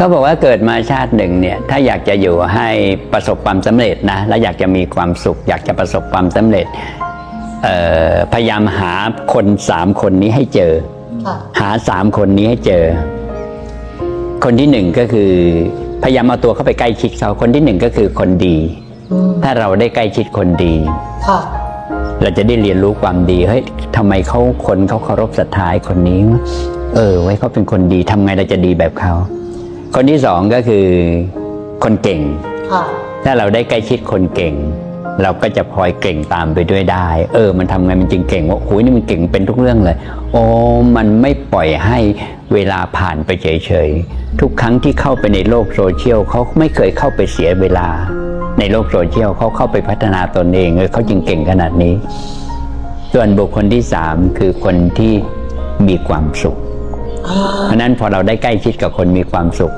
เขาบอกว่าเกิดมาชาติหนึ่งเนี่ยถ้าอยากจะอยู่ให้ประสบความสำเร็จนะและอยากจะมีความสุข อยากจะประสบความสำเร็จเอ่อพยายามหาคนสามคนนี้ให้เจอค่ะหาสามคนนี้ให้เจอ คนที่หนึ่งก็คือ พยายามเอาตัวเข้าไปใกล้ชิดเขาคนที่หนึ่งก็คือคนดีอืมถ้าเราได้ใกล้ชิดคนดีค่ะเราจะได้เรียนรู้ความดีเฮ้ยทำไมเขาคนเขาเคารพศรัทธาไอ้คนนี้ เออ ไว้เขาเป็นคนดีทำไงเราจะดีแบบเขา คนที่สองก็คือคนเก่ง ค่ะ ถ้าเราได้ใกล้ชิดคนเก่ง เราก็จะพลอยเก่งตามไปด้วยได้ เออ มันทำไงมันจึงเก่งว่าโอ้ยนี่มันเก่งเป็นทุกเรื่องเลย โอ้มันไม่ปล่อยให้เวลาผ่านไปเฉยๆทุกครั้งที่เข้าไปในโลกโซเชียลเขาไม่เคยเข้าไปเสียเวลา ในโลกโซเชียลเขาเข้าไปพัฒนาตนเองเออเขาจึงเก่งขนาดนี้ ส่วนบุคคลที่สามคือคนที่มีความสุขอ่า เพราะนั้นพอเราได้ใกล้ชิดกับคนมีความสุข